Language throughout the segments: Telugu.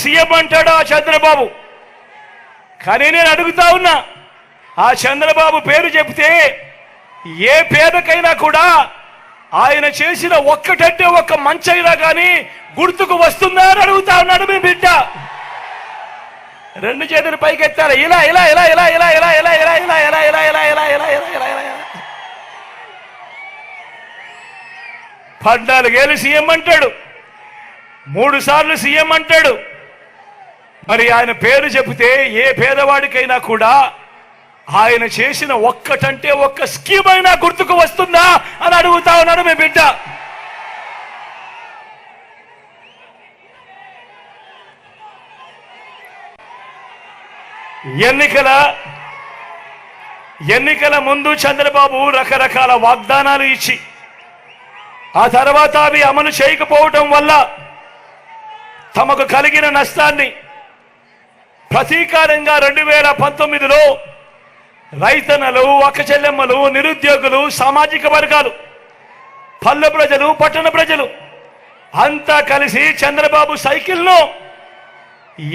సీఎం అంటాడు ఆ చంద్రబాబు కానీ నేను అడుగుతా ఉన్నా ఆ చంద్రబాబు పేరు చెప్తే ఏ పేదకైనా కూడా ఆయన చేసిన ఒక్కటంటే ఒక్క మంచైనా కానీ గుర్తుకు వస్తుందా అని అడుగుతా ఉన్నాడు మీ బిడ్డ రెండు చేతులు పైకెత్తారు ఇలా ఇలా ఇలా ఇలా ఇలా ఇలా ఇలా ఇలా ఇలా ఇలా ఇలా ఇలా ఇలా ఇలా ఇలా ఇలా ఇలా ఇలా పద్నాలుగేళ్ళు సీఎం అంటాడు మూడు సార్లు సీఎం అంటాడు మరి ఆయన పేరు చెబితే ఏ పేదవాడికైనా కూడా ఆయన చేసిన ఒక్కటంటే ఒక్క స్కీమ్ అయినా గుర్తుకు వస్తుందా అని అడుగుతా ఉన్నాడు మీ బిడ్డ. ఎన్నికల ఎన్నికల ముందు చంద్రబాబు రకరకాల వాగ్దానాలు ఇచ్చి ఆ తర్వాత అవి అమలు చేయకపోవటం వల్ల తమకు కలిగిన నష్టాన్ని ప్రతీకారంగా రెండు వేల పంతొమ్మిదిలో రైతన్నలు చెల్లెమ్మలు నిరుద్యోగులు సామాజిక వర్గాలు పల్లె ప్రజలు పట్టణ ప్రజలు అంతా కలిసి చంద్రబాబు సైకిల్ను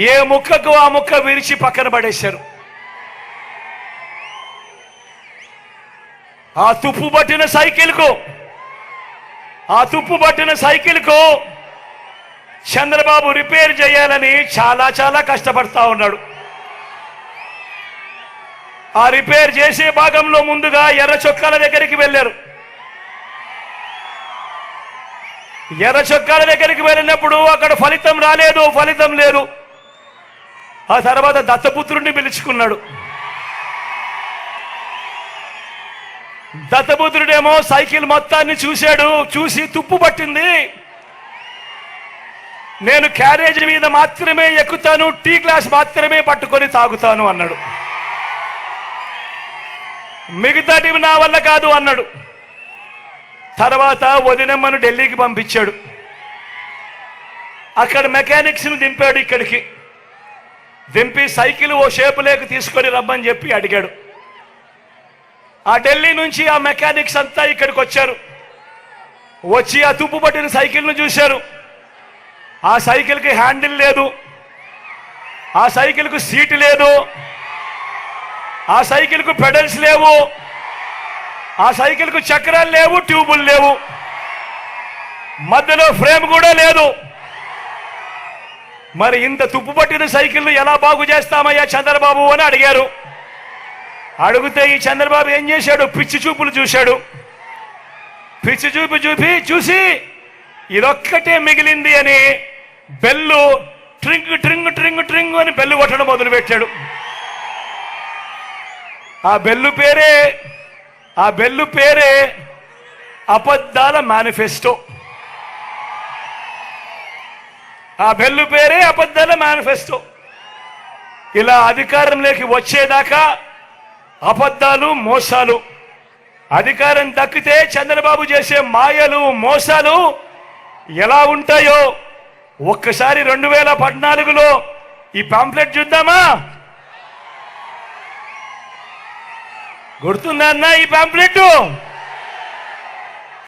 ఏ ముక్కకు ఆ ముక్క విరిచి పక్కన పడేశారు. ఆ తుప్పు పట్టిన సైకిల్కు ఆ తుప్పు పట్టిన సైకిల్కు చంద్రబాబు రిపేర్ చేయాలని చాలా చాలా కష్టపడతా ఉన్నాడు. ఆ రిపేర్ చేసే భాగంలో ముందుగా ఎర్ర చొక్కాల దగ్గరికి వెళ్ళారు. ఎర్ర చొక్కాల దగ్గరికి వెళ్ళినప్పుడు అక్కడ ఫలితం రాలేదు ఫలితం లేదు. ఆ తర్వాత దత్తపుత్రుడిని పిలుచుకున్నాడు. దత్తపుత్రుడేమో సైకిల్ మొత్తాన్ని చూశాడు చూసి తుప్పు పట్టింది. నేను క్యారేజ్ మీద మాత్రమే ఎక్కుతాను టీ గ్లాస్ మాత్రమే పట్టుకొని తాగుతాను అన్నాడు. మిగతాటివి నా వల్ల కాదు అన్నాడు. తర్వాత వదినమ్మను ఢిల్లీకి పంపించాడు. అక్కడ మెకానిక్స్ని దింపాడు ఇక్కడికి. దింపి సైకిల్ ఓ షేపు లేక తీసుకొని రమ్మని చెప్పి అడిగాడు. ఆ ఢిల్లీ నుంచి ఆ మెకానిక్స్ అంతా ఇక్కడికి వచ్చారు. వచ్చి ఆ తుప్పు పట్టిన సైకిల్ను చూశారు. ఆ సైకిల్కి హ్యాండిల్ లేదు. ఆ సైకిల్కు సీటు లేదు. ఆ సైకిల్కు పెడల్స్ లేవు. ఆ సైకిల్కు చక్రాలు లేవు ట్యూబులు లేవు. మధ్యలో ఫ్రేమ్ కూడా లేదు. మరి ఇంత తుప్పు పట్టిన సైకిళ్ళు ఎలా బాగు చేస్తామయ్యా చంద్రబాబు అని అడిగారు. అడిగితే ఈ చంద్రబాబు ఏం చేశాడు? పిచ్చి చూపులు చూశాడు. పిచ్చి చూపు చూపి చూసి ఇదొక్కటే మిగిలింది అని బెల్లు ట్రింగ్ ట్రింగ్ ట్రింగ్ ట్రింగ్ అని బెల్లు కొట్టడం మొదలుపెట్టాడు ఆ బెల్లు పేరే ఆ బెల్లు పేరే అబద్ధాల మేనిఫెస్టో. ఆ బెల్లు పేరే అబద్ధాల మేనిఫెస్టో. ఇలా అధికారంలోకి వచ్చేదాకా అబద్ధాలు మోసాలు అధికారం దక్కితే చంద్రబాబు చేసే మాయలు మోసాలు ఎలా ఉంటాయో ఒక్కసారి రెండు వేల పద్నాలుగులో ఈ పాంప్లెట్ చూద్దామా? గుర్తుందా అన్న ఈ పాంప్లెట్